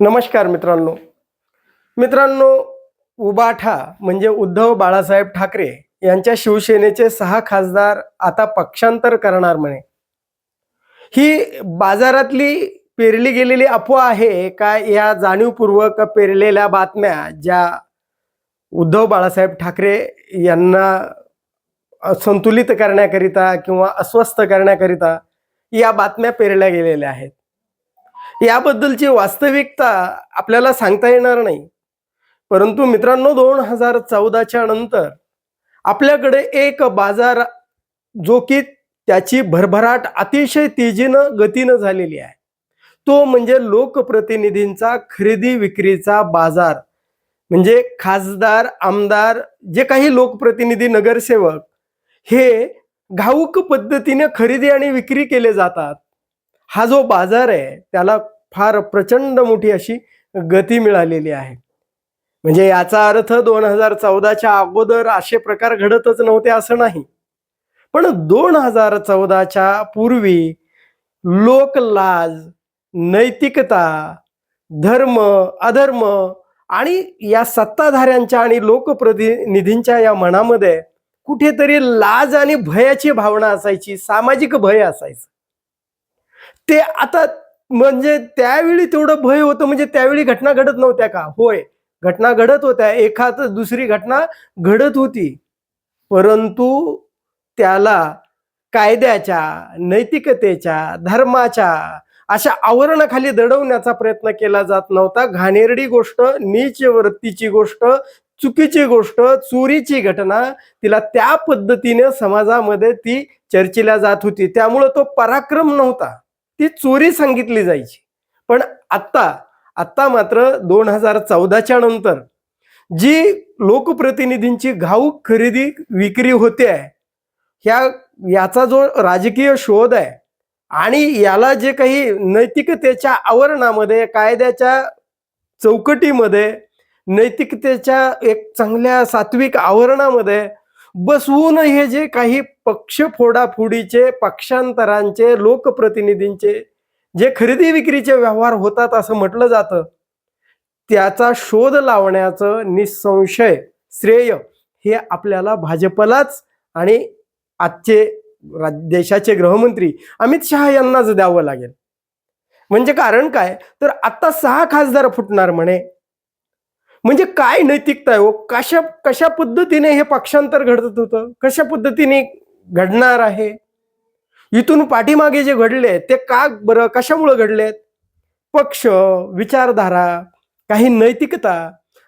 नमस्कार मित्रांनो. मित्रांनो उबाठा म्हणजे उद्धव बाळासाहेब ठाकरे यांच्या शिवसेनेचे सहा खासदार आता पक्षांतर करणार म्हणे. ही बाजारातली पेरली गेलेली अफवा आहे का या जाणीवपूर्वक पेरलेल्या बातम्या ज्या उद्धव बाळासाहेब ठाकरे यांना संतुलित करण्याकरिता किंवा अस्वस्थ करण्याकरिता या बातम्या पेरल्या गेलेल्या आहेत? याबद्दलची वास्तविकता आपल्याला सांगता येणार नाही. परंतु मित्रांनो दोन हजार चौदाच्या नंतर आपल्याकडे एक बाजार जो की त्याची भरभराट अतिशय तेजीनं गतीनं झालेली आहे. तो म्हणजे लोकप्रतिनिधींचा खरेदी विक्रीचा बाजार. म्हणजे खासदार आमदार जे काही लोकप्रतिनिधी नगरसेवक हे घाऊक पद्धतीने खरेदी आणि विक्री केले जातात. हा जो बाजार आहे त्याला फार प्रचंड मोठी अशी गती मिळालेली आहे. म्हणजे याचा अर्थ दोन हजार चौदाच्या अगोदर असे प्रकार घडतच नव्हते असं नाही. पण दोन हजार चौदाच्या पूर्वी लोकलाज नैतिकता धर्म अधर्म आणि या सत्ताधाऱ्यांच्या आणि लोकप्रतिनिधींच्या या मनामध्ये कुठेतरी लाज आणि भयाची भावना असायची सामाजिक भय असायचं. ते आता म्हणजे त्यावेळी तेवढं भय होतं म्हणजे त्यावेळी घटना घडत नव्हत्या का? होय. घटना घडत होत्या. एखाद दुसरी घटना घडत होती. परंतु त्याला कायद्याच्या नैतिकतेच्या धर्माच्या अशा आवरणाखाली दडवण्याचा प्रयत्न केला जात नव्हता. घाणेरडी गोष्ट नीच वृत्तीची गोष्ट चुकीची गोष्ट चोरीची घटना तिला त्या पद्धतीने समाजामध्ये ती चर्चिल्या जात होती. त्यामुळं तो पराक्रम नव्हता. ती चोरी सांगितली जायची. पण आत्ता आत्ता मात्र दोन हजार चौदाच्या नंतर जी लोकप्रतिनिधींची घाऊक खरेदी विक्री होते आहे ह्या याचा जो राजकीय शोध आहे आणि याला जे काही नैतिकतेच्या आवरणामध्ये कायद्याच्या चौकटीमध्ये नैतिकतेच्या एक चांगल्या सात्विक आवरणामध्ये बसवून हे जे काही पक्ष फोडाफोडीचे पक्षांतरांचे लोकप्रतिनिधींचे जे खरेदी विक्रीचे व्यवहार होतात असं म्हटलं जातं त्याचा शोध लावण्याचं निसंशय श्रेय हे आपल्याला भाजपलाच आणि आजचे देशाचे गृहमंत्री अमित शहा यांनाच द्यावं लागेल. म्हणजे कारण काय? तर आता सहा खासदार फुटणार म्हणे. म्हणजे काय नैतिकता आहे हो? कशा कशा पद्धतीने हे पक्षांतर घडत होतं? कशा पद्धतीने घडणार आहे? इथून पाठीमागे जे घडले ते का बरं कशामुळे घडलेत पक्ष विचारधारा काही नैतिकता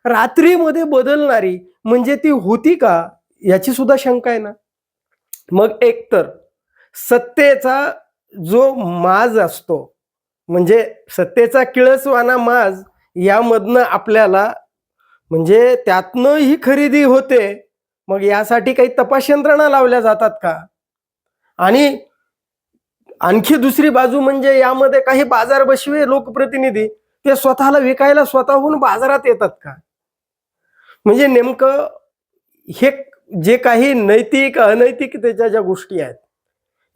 रात्रीमध्ये बदलणारी म्हणजे ती होती का? याची सुद्धा शंका आहे ना. मग एकतर सत्तेचा जो माज असतो म्हणजे सत्तेचा किळसवाना माज यामधनं आपल्याला म्हणजे त्यातनं ही खरेदी होते मग यासाठी काही तपास यंत्रणा लावल्या जातात का? आणि आणखी दुसरी बाजू म्हणजे यामध्ये काही बाजार बसवे लोकप्रतिनिधी ते स्वतःला विकायला स्वतःहून बाजारात येतात का? म्हणजे नेमकं हे जे काही नैतिक अनैतिकतेच्या ज्या गोष्टी आहेत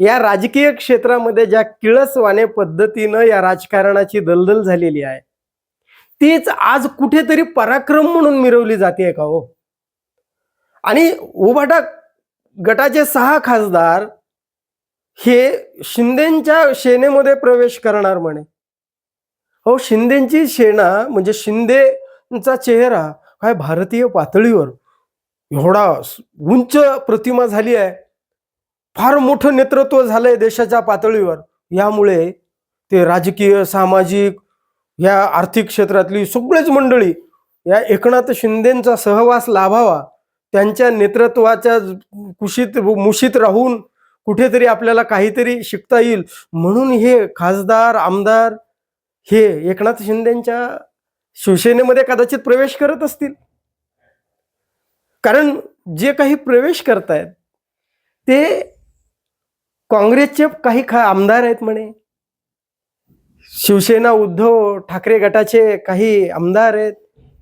या राजकीय क्षेत्रामध्ये ज्या किळसवाने पद्धतीनं या राजकारणाची दलदल झालेली आहे तीच आज कुठेतरी पराक्रम म्हणून मिरवली जाते का हो? आणि उभाटा गटाचे सहा खासदार हे शिंदेच्या सेनेमध्ये प्रवेश करणार म्हणे. हो शिंदेची सेना म्हणजे शिंदेचा चेहरा काय भारतीय पातळीवर एवढा उंच प्रतिमा झाली आहे. फार मोठं नेतृत्व झालंय देशाच्या पातळीवर. यामुळे ते राजकीय सामाजिक या आर्थिक क्षेत्रातली सगळेच मंडळी या एकनाथ शिंदेचा सहवास लाभावा त्यांच्या नेतृत्वाच्या कुशीत मुशीत राहून कुठेतरी आपल्याला काहीतरी शिकता येईल. म्हणून हे खासदार आमदार हे एकनाथ शिंदेच्या शिवसेनेमध्ये कदाचित प्रवेश करत असतील. कारण जे काही प्रवेश करतायत ते काँग्रेसचे काही खा आमदार आहेत म्हणे. शिवसेना उद्धव ठाकरे गटाचे काही आमदार आहेत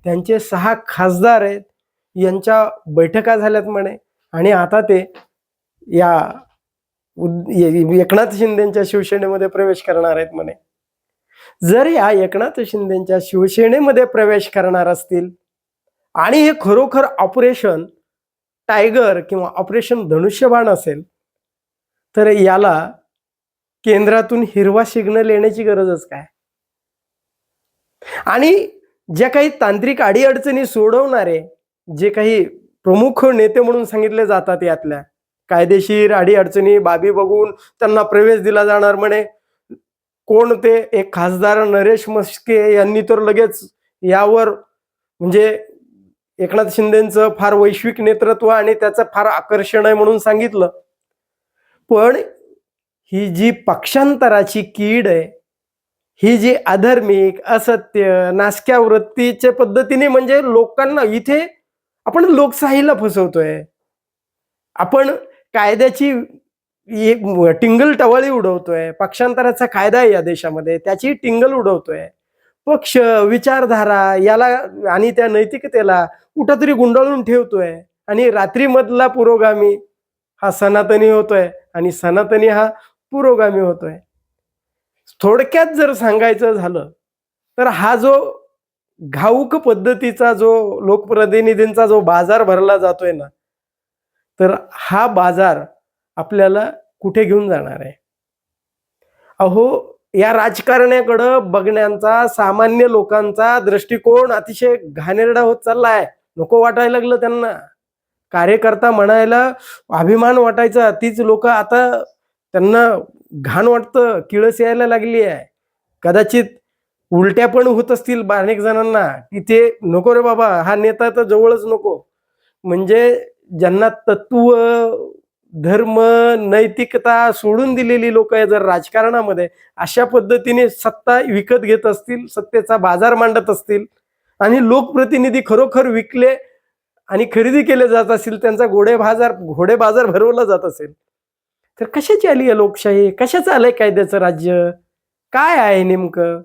त्यांचे सहा खासदार आहेत यांच्या बैठका झाल्यात म्हणे. आणि आता ते या उद- एकनाथ शिंदेच्या शिवसेनेमध्ये प्रवेश करणार आहेत म्हणे. जर या एकनाथ शिंदेच्या शिवसेनेमध्ये प्रवेश करणार असतील आणि हे खरोखर ऑपरेशन टायगर किंवा ऑपरेशन धनुष्यबाण असेल तर याला केंद्रातून हिरवा सिग्नल येण्याची गरजच काय? आणि ज्या काही तांत्रिक अडीअडचणी सोडवणारे जे काही प्रमुख नेते म्हणून सांगितले जातात यातल्या कायदेशीर अडीअडचणी बाबी बघून त्यांना प्रवेश दिला जाणार म्हणे. कोण ते? एक खासदार नरेश मस्के यांनी तर लगेच यावर म्हणजे एकनाथ शिंदेचं फार वैश्विक नेतृत्व आणि त्याचं फार आकर्षण आहे म्हणून सांगितलं. पण ही जी पक्षांतराची कीड आहे ही जी अधर्मिक असत्य नासक्या वृत्तीच्या पद्धतीने म्हणजे लोकांना इथे आपण लोकशाहीला फसवतोय. आपण कायद्याची एक टिंगल टवाळी उडवतोय. पक्षांतराचा कायदा आहे या देशामध्ये त्याची टिंगल उडवतोय. पक्ष विचारधारा याला आणि त्या नैतिकतेला कुठंतरी गुंडाळून ठेवतोय. आणि रात्रीमधला पुरोगामी हा सनातनी होतोय. आणि सनातनी हा पुरोगामी होतोय. थोडक्यात जर सांगायचं झालं तर हा जो घाऊक पद्धतीचा जो लोकप्रतिनिधींचा जो बाजार भरला जातोय ना तर हा बाजार आपल्याला कुठे घेऊन जाणार आहे? अहो या राजकारण्याकडं बघण्याचा सामान्य लोकांचा दृष्टिकोन अतिशय घाणेरडा होत चाललाय. नको वाटायला लागलं त्यांना. कार्यकर्ता म्हणायला अभिमान वाटायचा. तीच लोक आता त्यांना घाण वाटतं किळस यायला लागली आहे. कदाचित उलट्या पण होत असतील बा- अनेक जणांना की ते नको रे बाबा हा नेता तर जवळच नको. म्हणजे ज्यांना तत्व धर्म नैतिकता सोडून दिलेली लोक आहे जर राजकारणामध्ये अशा पद्धतीने सत्ता विकत घेत असतील सत्तेचा बाजार मांडत असतील आणि लोकप्रतिनिधी खरोखर विकले आणि खरेदी केले जात असतील त्यांचा घोडे बाजार घोडे बाजार भरवला जात असेल तर कशाची आली आहे लोकशाही? कशाचं आलंय कायद्याचं राज्य? काय आहे नेमकं?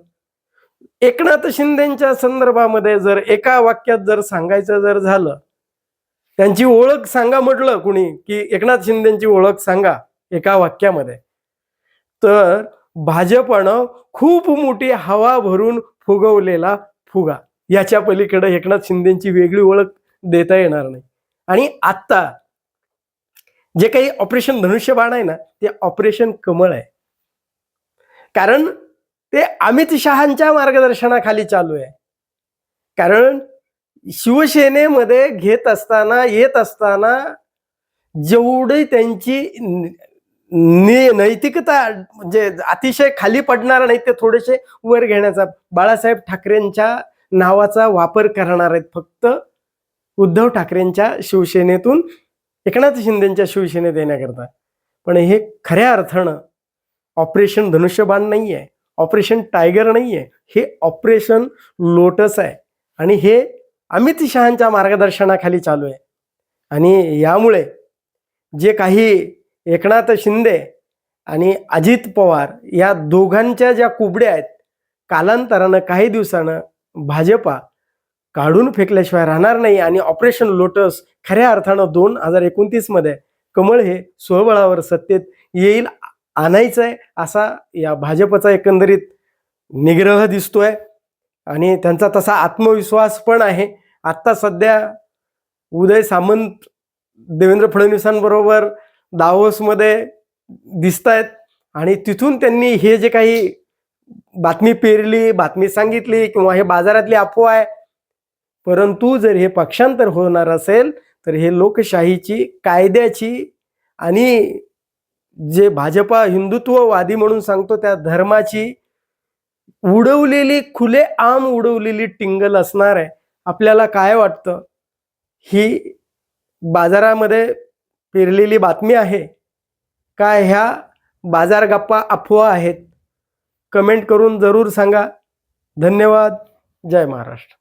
एकनाथ शिंदेच्या संदर्भामध्ये जर एका वाक्यात जर सांगायचं जर झालं त्यांची ओळख सांगा म्हटलं कुणी की एकनाथ शिंदेची ओळख सांगा एका वाक्यामध्ये. तर भाजपनं खूप मोठी हवा भरून फुगवलेला फुगा. याच्या पलीकडे एकनाथ शिंदेची वेगळी ओळख देता येणार नाही. आणि आत्ता जे काही ऑपरेशन धनुष्यबाण आहे ना ते ऑपरेशन कमळ आहे. कारण ते अमित शहांच्या मार्गदर्शनाखाली चालू आहे. कारण शिवसेनेमध्ये घेत असताना येत असताना जेवढी त्यांची नैतिकता म्हणजे अतिशय खाली पडणार नाही ते थोडेसे वर घेण्याचा बाळासाहेब ठाकरेंच्या नावाचा वापर करणार आहेत फक्त उद्धव ठाकरेंच्या शिवसेनेतून. एकनाथ शिंदेच्या शिवसेनेत येण्याकरता पण हे खऱ्या अर्थानं ऑपरेशन धनुष्यबाण नाही आहे ऑपरेशन टायगर नाही आहे हे ऑपरेशन लोटस आहे. आणि हे अमित शहांच्या मार्गदर्शनाखाली चालू आहे. आणि यामुळे जे काही एकनाथ शिंदे आणि अजित पवार या दोघांच्या ज्या कुबड्या आहेत कालांतरानं काही दिवसानं भाजपा काढून फेकल्याशिवाय राहणार नाही आणि ऑपरेशन लोटस खऱ्या अर्थानं दोन हजार एकोणतीसमध्ये कमळ हे स्वबळावर सत्तेत येईल आणायचं आहे असा या भाजपचा एकंदरीत निग्रह दिसतोय. आणि त्यांचा तसा आत्मविश्वास पण आहे. आत्ता सध्या उदय सामंत देवेंद्र फडणवीसांबरोबर दावोसमध्ये दिसत आहेत आणि तिथून त्यांनी हे जे काही बातमी पेरली बातमी सांगितली किंवा हे बाजारातली अफवा आहे परंतु जर हे पक्षांतर होणार असेल तर हे लोकशाहीची कायद्याची आणि जे भाजपा हिंदुत्ववादी म्हणून सांगतो त्या धर्माची उडवलेली खुले आम उडवलेली टिंगल असणार आहे. आपल्याला काय वाटतं? ही बाजारामध्ये पेरलेली बातमी आहे. काय ह्या बाजार गप्पा अफवा आहेत? कमेंट करून जरूर सांगा. धन्यवाद. जय महाराष्ट्र.